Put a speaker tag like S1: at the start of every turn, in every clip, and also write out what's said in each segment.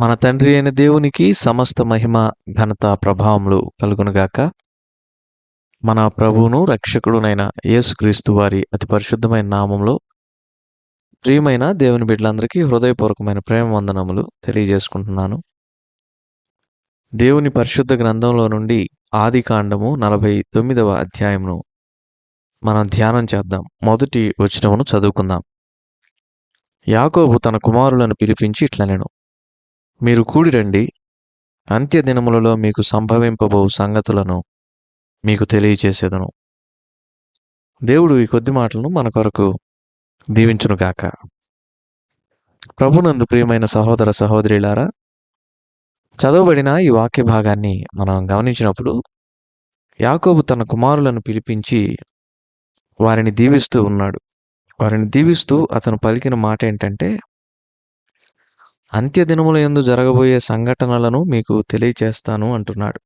S1: మన తండ్రి అయిన దేవునికి సమస్త మహిమ ఘనత ప్రభావములు కలుగునుగాక. మన ప్రభువును రక్షకుడునైన యేసుక్రీస్తు వారి అతి పరిశుద్ధమైన నామంలో ప్రియమైన దేవుని బిడ్డలందరికీ హృదయపూర్వకమైన ప్రేమ వందనములు తెలియజేసుకుంటున్నాను. దేవుని పరిశుద్ధ గ్రంథంలో నుండి ఆది కాండము నలభై తొమ్మిదవ అధ్యాయమును మనం ధ్యానం చేద్దాం. మొదటి వచనమును చదువుకుందాం. యాకోబు తన కుమారులను పిలిపించి ఇట్లనెను. మీరు కూడిరండి అంత్య దినములలో మీకు సంభవింపబో సంగతులను మీకు తెలియచేసేదను. దేవుడు ఈ కొద్ది మాటలను మన కొరకు దీవించునుగాక ప్రభునందు ప్రియమైన సహోదర సహోదరిలారా చదవబడిన ఈ వాక్య భాగాన్ని మనం గమనించినప్పుడు యాకోబు తన కుమారులను పిలిపించి వారిని దీవిస్తూ ఉన్నాడు. వారిని దీవిస్తూ అతను పలికిన మాట ఏంటంటే అంత్యదినముల ఎందు యందు జరగబోయే సంఘటనలను మీకు తెలియచేస్తాను అంటున్నాడు.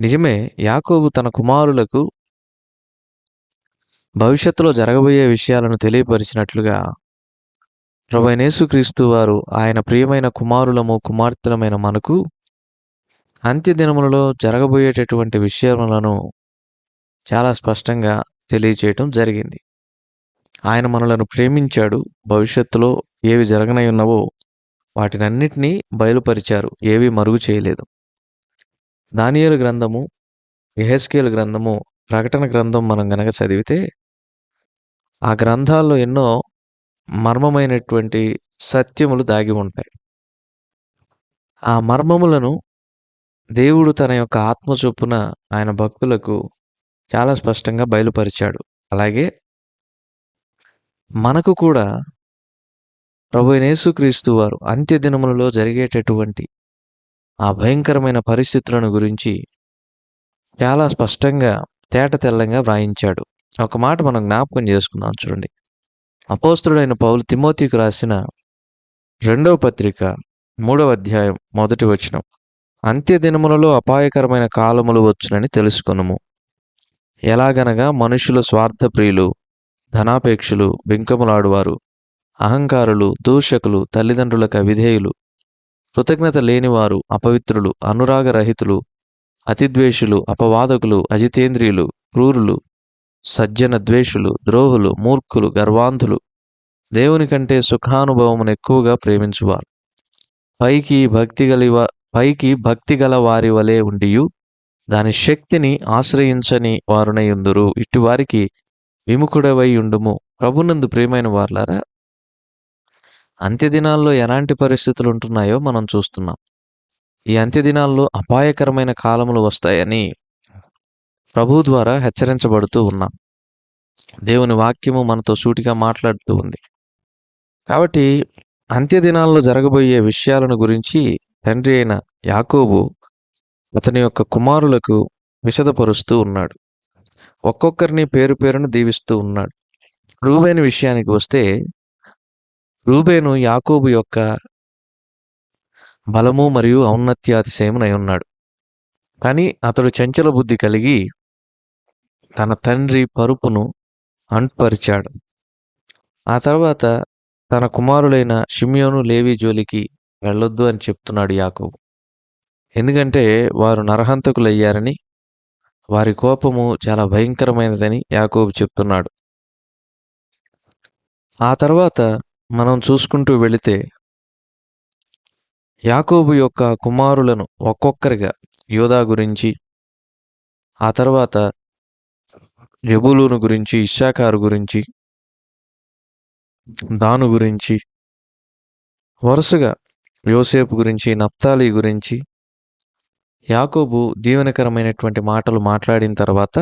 S1: నిజమే యాకోబు తన కుమారులకు భవిష్యత్తులో జరగబోయే విషయాలను తెలియపరిచినట్లుగా క్రీస్తు వారు ఆయన ప్రియమైన కుమారులము కుమార్తెలమైన మనకు అంత్యదినములలో జరగబోయేటటువంటి విషయములను చాలా స్పష్టంగా తెలియచేయటం జరిగింది. ఆయన మనలను ప్రేమించాడు. భవిష్యత్తులో ఏవి జరగనై ఉన్నవో వాటినన్నిటినీ బయలుపరిచారు ఏవి మరుగు చేయలేదు. దానియలు గ్రంథము ఎహెస్కేల్ గ్రంథము ప్రకటన గ్రంథం మనం గనక చదివితే ఆ గ్రంథాల్లో ఎన్నో మర్మమైనటువంటి సత్యములు దాగి ఉంటాయి. ఆ మర్మములను దేవుడు తన యొక్క ఆత్మ చొప్పున ఆయన భక్తులకు చాలా స్పష్టంగా బయలుపరిచాడు. అలాగే మనకు కూడా ప్రభు యేసుక్రీస్తు వారు అంత్య దినములలో జరిగేటటువంటి ఆ భయంకరమైన పరిస్థితులను గురించి చాలా స్పష్టంగా తేట తెల్లంగా వ్రాయించాడు. ఒక మాట మనం జ్ఞాపకం చేసుకుందాం చూడండి. అపోస్తుడైన పౌలు తిమోతికి రాసిన రెండవ పత్రిక మూడవ అధ్యాయం మొదటి వచనం. అంత్య దినములలో అపాయకరమైన కాలములు వచ్చునని తెలుసుకొనుము. ఎలాగనగా మనుషుల స్వార్థ ప్రియులు ధనాపేక్షులు బింకములాడువారు అహంకారులు దూషకులు తల్లిదండ్రులకు అవిధేయులు కృతజ్ఞత లేనివారు అపవిత్రులు అనురాగరహితులు అతిద్వేషులు అపవాదకులు అజితేంద్రియులు క్రూరులు సజ్జన ద్వేషులు ద్రోహులు మూర్ఖులు గర్వాంధులు దేవుని కంటే సుఖానుభవమును ఎక్కువగా ప్రేమించువారు. పైకి భక్తి గలివ పైకి భక్తి గల వారి వలె ఉండియు దాని శక్తిని ఆశ్రయించని వారునయుందురు ఉందురు. వారికి విముఖుడవై ఉండుము. ప్రభునందు ప్రేమైన వార్లారా అంత్యదినాల్లో ఎలాంటి పరిస్థితులు ఉంటున్నాయో మనం చూస్తున్నాం. ఈ అంత్యదినాల్లో అపాయకరమైన కాలములు వస్తాయని ప్రభు ద్వారా హెచ్చరించబడుతూ ఉన్నాం. దేవుని వాక్యము మనతో సూటిగా మాట్లాడుతూ ఉంది. కాబట్టి అంత్యదినాల్లో జరగబోయే విషయాలను గురించి తండ్రి అయిన యాకోబు అతని యొక్క కుమారులకు విశదపరుస్తూ ఉన్నాడు. ఒక్కొక్కరిని పేరు పేరును దీవిస్తూ ఉన్నాడు. రూబేని విషయానికి వస్తే రూబేను యాకోబు యొక్క బలము మరియు ఔన్నత్యాతిశయమునై ఉన్నాడు. కానీ అతడు చంచల బుద్ధి కలిగి తన తండ్రి పరుపును అంట్పరిచాడు. ఆ తర్వాత తన కుమారులైన షిమియోను లేవి జోలికి వెళ్ళొద్దు అని చెప్తున్నాడు యాకోబు. ఎందుకంటే వారు నరహంతకులయ్యారని వారి కోపము చాలా భయంకరమైనదని యాకోబు చెప్తున్నాడు. ఆ తర్వాత మనం చూసుకుంటూ వెళితే యాకోబు యొక్క కుమారులను ఒక్కొక్కరిగా యోధా గురించి ఆ తర్వాత యబులూను గురించి ఇషాకారు గురించి దాను గురించి వరుసగా యోసేపు గురించి నప్తాలి గురించి యాకోబు దీవెనకరమైనటువంటి మాటలు మాట్లాడిన తర్వాత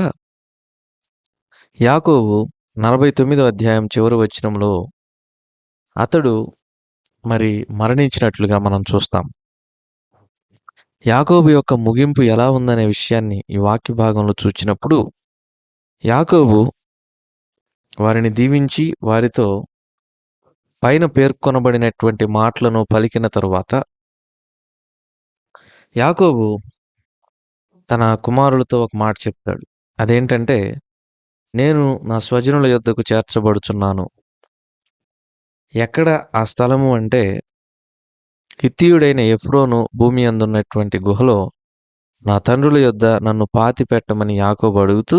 S1: యాకోబు నలభై తొమ్మిదో అధ్యాయం చివరి వచనంలో అతడు మరి మరణించినట్లుగా మనం చూస్తాం. యాకోబు యొక్క ముగింపు ఎలా ఉందనే విషయాన్ని ఈ వాక్య భాగంలో చూచినప్పుడు యాకోబు వారిని దీవించి వారితో పైన పేర్కొనబడినటువంటి మాటలను పలికిన తరువాత యాకోబు తన కుమారులతో ఒక మాట చెప్తాడు అదేంటంటే నేను నా స్వజనుల యొద్దకు చేర్చబడుచున్నాను. ఎక్కడ ఆ స్థలము అంటే హిత్తీయుడైన ఎఫ్రోను భూమి అందున్నటువంటి గుహలో నా తండ్రుల యొద్ద నన్ను పాతి పెట్టమని యాకోబు అడుగుతూ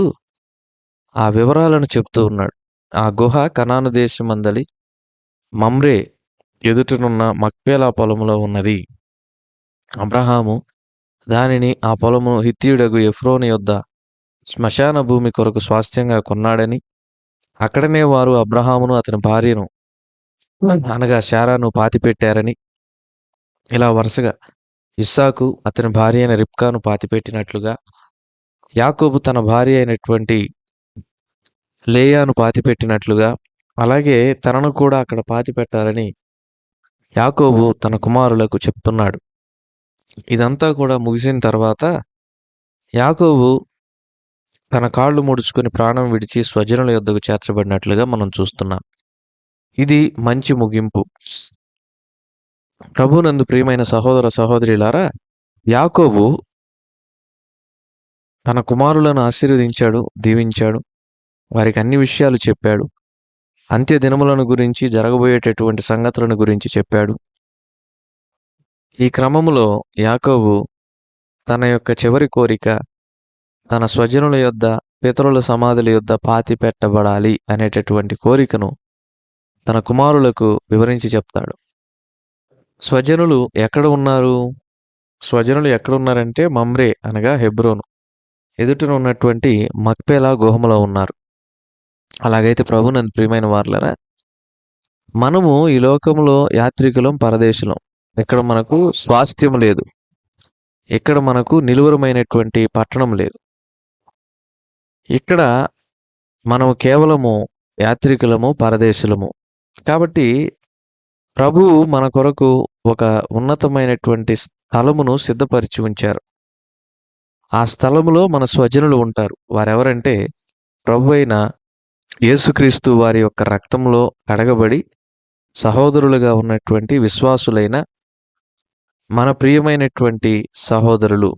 S1: ఆ వివరాలను చెప్తూ ఉన్నాడు. ఆ గుహ కనాను దేశమందలి మమ్రే ఎదుటనున్న మక్పేలా పొలంలో ఉన్నది. అబ్రహాము దానిని ఆ పొలము హిత్యుడగు ఎఫ్రోని యొద్ద శ్మశాన భూమి కొరకు స్వాస్థ్యంగా కొన్నాడని అక్కడనే వారు అబ్రహామును అతని భార్యను అనగా శారాను పాతిపెట్టారని ఇలా వరుసగా ఇస్సాకు అతని భార్య అయిన రిప్కాను పాతిపెట్టినట్లుగా యాకోబు తన భార్య అయినటువంటి లేయాను పాతిపెట్టినట్లుగా అలాగే తనను కూడా అక్కడ పాతిపెట్టాలని యాకోబు తన కుమారులకు చెప్తున్నాడు. ఇదంతా కూడా ముగిసిన తర్వాత యాకోబు తన కాళ్ళు ముడుచుకొని ప్రాణం విడిచి స్వజనుల యొద్దకు చేర్చబడినట్లుగా మనం చూస్తున్నాం. ఇది మంచి ముగింపు. ప్రభునందు ప్రియమైన సహోదర సహోదరిలారా యాకోబు తన కుమారులను ఆశీర్వదించాడు దీవించాడు వారికి అన్ని విషయాలు చెప్పాడు. అంత్య దినములను గురించి జరగబోయేటటువంటి సంగతులను గురించి చెప్పాడు. ఈ క్రమములో యాకోబు తన యొక్క చివరి కోరిక తన స్వజనుల యొద్ద పితరుల సమాధుల యొద్ద పాతి పెట్టబడాలి అనేటటువంటి కోరికను తన కుమారులకు వివరించి చెప్తాడు. స్వజనులు ఎక్కడ ఉన్నారు? స్వజనులు ఎక్కడ ఉన్నారంటే మమ్రే అనగా హెబ్రోను. ఎదుటన ఉన్నటువంటి మక్పేలా గుహములో ఉన్నారు. అలాగైతే ప్రభు నన్ను ప్రియమైన వార్లరా మనము ఈ లోకంలో యాత్రికులం పరదేశులం. ఇక్కడ మనకు స్వాస్థ్యం లేదు. ఇక్కడ మనకు నిలువరమైనటువంటి పట్టణం లేదు. ఇక్కడ మనము కేవలము యాత్రికులము పరదేశులము. కాబట్టి ప్రభు మన కొరకు ఒక ఉన్నతమైనటువంటి స్థలమును సిద్ధపరిచి ఉంచారు. ఆ స్థలములో మన స్వజనులు ఉంటారు. వారెవరంటే ప్రభు అయిన యేసుక్రీస్తు వారి యొక్క రక్తంలో అడగబడి సహోదరులుగా ఉన్నటువంటి విశ్వాసులైన మన ప్రియమైనటువంటి సహోదరులు.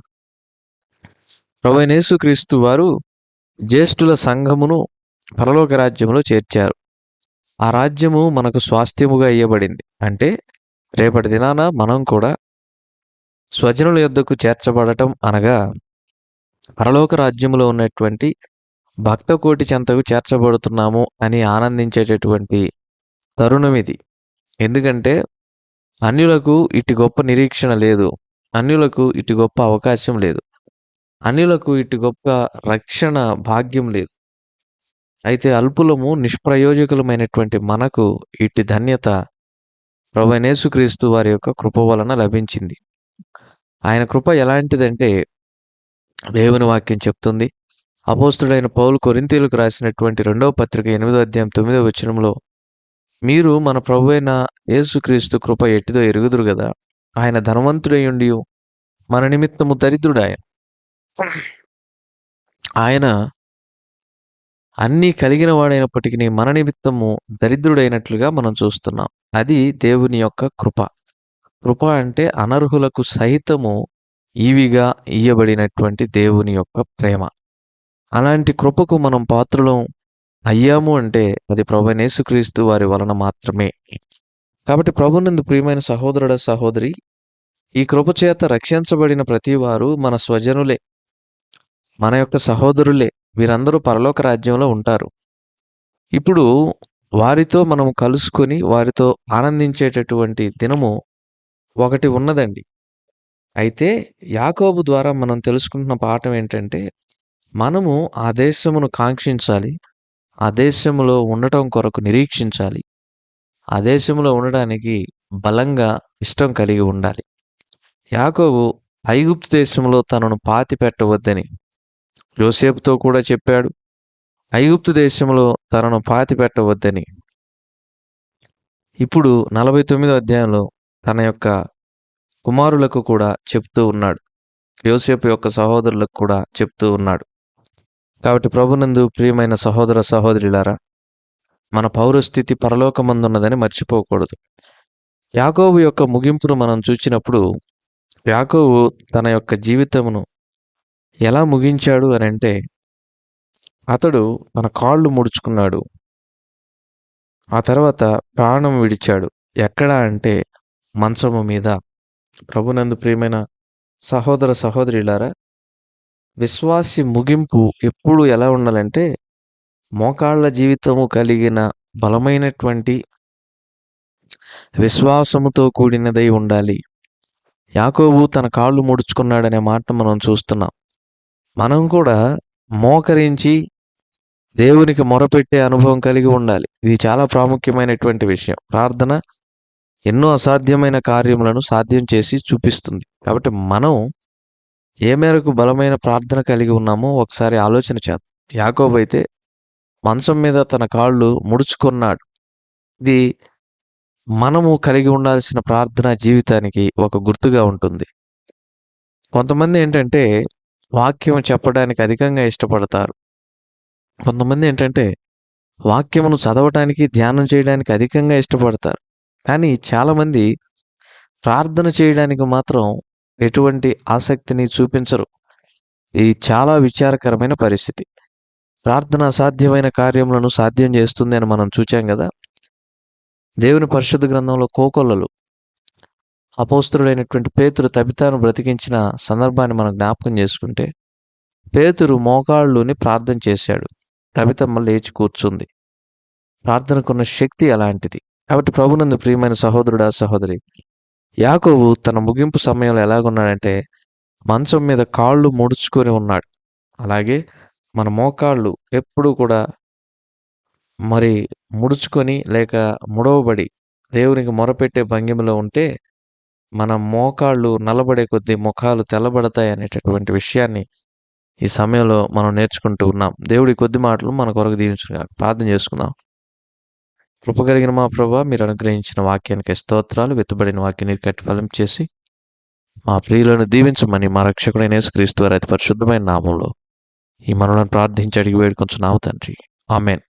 S1: ప్రభు యేసుక్రీస్తు వారు జ్యేష్ఠుల సంఘమును పరలోక రాజ్యములో చేర్చారు. ఆ రాజ్యము మనకు స్వాస్థ్యముగా ఇవ్వబడింది అంటే రేపటి దినాన మనం కూడా స్వజనుల యొద్దకు చేర్చబడటం అనగా పరలోక రాజ్యములో ఉన్నటువంటి భక్త కోటి చెంతకు చేర్చబడుతున్నాము అని ఆనందించేటటువంటి తరుణం ఇది. ఎందుకంటే అన్యులకు ఇటు గొప్ప నిరీక్షణ లేదు. అన్యులకు ఇటు గొప్ప అవకాశం లేదు. అన్యులకు ఇటు గొప్ప రక్షణ భాగ్యం లేదు. అయితే అల్పులము నిష్ప్రయోజకులమైనటువంటి మనకు ఇట్టి ధన్యత ప్రభనేసుక్రీస్తు వారి యొక్క కృప వలన లభించింది. ఆయన కృప ఎలాంటిదంటే దేవుని వాక్యం చెప్తుంది. అపోస్తుడైన పౌలు కొరింతీలకు రాసినటువంటి రెండవ పత్రిక ఎనిమిదో అధ్యాయం తొమ్మిదో వచనంలో మీరు మన ప్రభు అయిన యేసుక్రీస్తు కృప ఎట్టిదో ఎరుగుదురు కదా ఆయన ధనవంతుడయుండి మన నిమిత్తము దరిద్రుడాయ ఆయన అన్నీ కలిగిన వాడైనప్పటికీ మన నిమిత్తము దరిద్రుడైనట్లుగా మనం చూస్తున్నాం. అది దేవుని యొక్క కృప. కృప అంటే అనర్హులకు సహితము ఈవిగా ఇయ్యబడినటువంటి దేవుని యొక్క ప్రేమ. అలాంటి కృపకు మనం పాత్రలం అయ్యాము అంటే అది ప్రభునేసుక్రీస్తు వారి వలన మాత్రమే. కాబట్టి ప్రభునందు ప్రియమైన సహోదరుడ సహోదరి ఈ కృప చేత రక్షించబడిన ప్రతి వారు మన స్వజనులే. మన యొక్క సహోదరులే. వీరందరూ పరలోక రాజ్యంలో ఉంటారు. ఇప్పుడు వారితో మనం కలుసుకొని వారితో ఆనందించేటటువంటి దినము ఒకటి ఉన్నదండి. అయితే యాకోబు ద్వారా మనం తెలుసుకుంటున్న పాఠం ఏంటంటే మనము ఆ దేశమును కాంక్షించాలి ఆ దేశంలో ఉండటం కొరకు నిరీక్షించాలి ఆ దేశంలో ఉండడానికి బలంగా ఇష్టం కలిగి ఉండాలి. యాకోబు ఐగుప్తు దేశంలో తనను పాతి పెట్టవద్దని యోసేపుతో కూడా చెప్పాడు ఐగుప్తు దేశంలో తనను పాతి పెట్టవద్దని ఇప్పుడు నలభై తొమ్మిదో అధ్యాయంలో తన యొక్క కుమారులకు కూడా చెప్తూ ఉన్నాడు. యోసేపు యొక్క సహోదరులకు కూడా చెప్తూ ఉన్నాడు. కాబట్టి ప్రభునందు ప్రియమైన సహోదర సహోదరులారా మన పౌరస్థితి పరలోకమందున్నదని మర్చిపోకూడదు. యాకోబు యొక్క ముగింపును మనం చూసినప్పుడు యాకోబు తన యొక్క జీవితమును ఎలా ముగించాడు అని అంటే అతడు తన కాళ్ళు ముడుచుకున్నాడు. ఆ తర్వాత ప్రాణం విడిచాడు. ఎక్కడ అంటే మంచము మీద. ప్రభునందు ప్రియమైన సహోదర సహోదరులారా విశ్వాసి ముగింపు ఎప్పుడు ఎలా ఉండాలంటే మోకాళ్ళ జీవితము కలిగిన బలమైనటువంటి విశ్వాసముతో కూడినదై ఉండాలి. యాకోబు తన కాళ్ళు ముడుచుకున్నాడనే మాట మనం చూస్తున్నాం. మనం కూడా మోకరించి దేవునికి మొరపెట్టే అనుభవం కలిగి ఉండాలి. ఇది చాలా ప్రాముఖ్యమైనటువంటి విషయం. ప్రార్థన ఎన్నో అసాధ్యమైన కార్యములను సాధ్యం చేసి చూపిస్తుంది. కాబట్టి మనం ఏ మేరకు బలమైన ప్రార్థన కలిగి ఉన్నామో ఒకసారి ఆలోచన చేద్దాం. యాకోబైతే అయితే మంచం మీద తన కాళ్ళు ముడుచుకున్నాడు. ఇది మనము కలిగి ఉండాల్సిన ప్రార్థన జీవితానికి ఒక గుర్తుగా ఉంటుంది. కొంతమంది ఏంటంటే వాక్యం చెప్పడానికి అధికంగా ఇష్టపడతారు. కొంతమంది ఏంటంటే వాక్యమును చదవటానికి ధ్యానం చేయడానికి అధికంగా ఇష్టపడతారు. కానీ చాలామంది ప్రార్థన చేయడానికి మాత్రం ఎటువంటి ఆసక్తిని చూపించరు. ఇది చాలా విచారకరమైన పరిస్థితి. ప్రార్థన అసాధ్యమైన కార్యములను సాధ్యం చేస్తుంది అని మనం చూచాం కదా. దేవుని పరిశుద్ధ గ్రంథంలో కోకొల్లలు అపోస్తుడైనటువంటి పేతురు తబితాను బ్రతికించిన సందర్భాన్ని మనం జ్ఞాపకం చేసుకుంటే పేతురు మోకాళ్ళుని ప్రార్థన చేశాడు. తబితమ్మ లేచి కూర్చుంది. ప్రార్థనకున్న శక్తి అలాంటిది. కాబట్టి ప్రభునందు ప్రియమైన సహోదరుడా సహోదరి యాకోబు తన ముగింపు సమయంలో ఎలాగున్నాడంటే మంచం మీద కాళ్ళు ముడుచుకొని ఉన్నాడు. అలాగే మన మోకాళ్ళు ఎప్పుడూ కూడా మరి ముడుచుకొని లేక ముడవబడి దేవునికి మొరపెట్టే భంగిమలో ఉంటే మన మోకాళ్ళు నలబడే కొద్దీ ముఖాలు తెల్లబడతాయి అనేటటువంటి విషయాన్ని ఈ సమయంలో మనం నేర్చుకుంటూ ఉన్నాం. దేవుడి కొద్ది మాటలు మన కొరకు దీవించిన ప్రార్థన చేసుకుందాం. కృప కలిగిన మా ప్రభా మీరు అనుగ్రహించిన వాక్యానికి స్తోత్రాలు వెతుబడిన వాక్యాన్ని కట్టి ఫలం చేసి మా ప్రియులను దీవించమని మా రక్షకుడైన క్రీస్తు వారి అతి పరిశుద్ధమైన నామంలో ఈ మనలను ప్రార్థించి అడిగి వేడుకొంచున్నావు తండ్రి. ఆమెన్.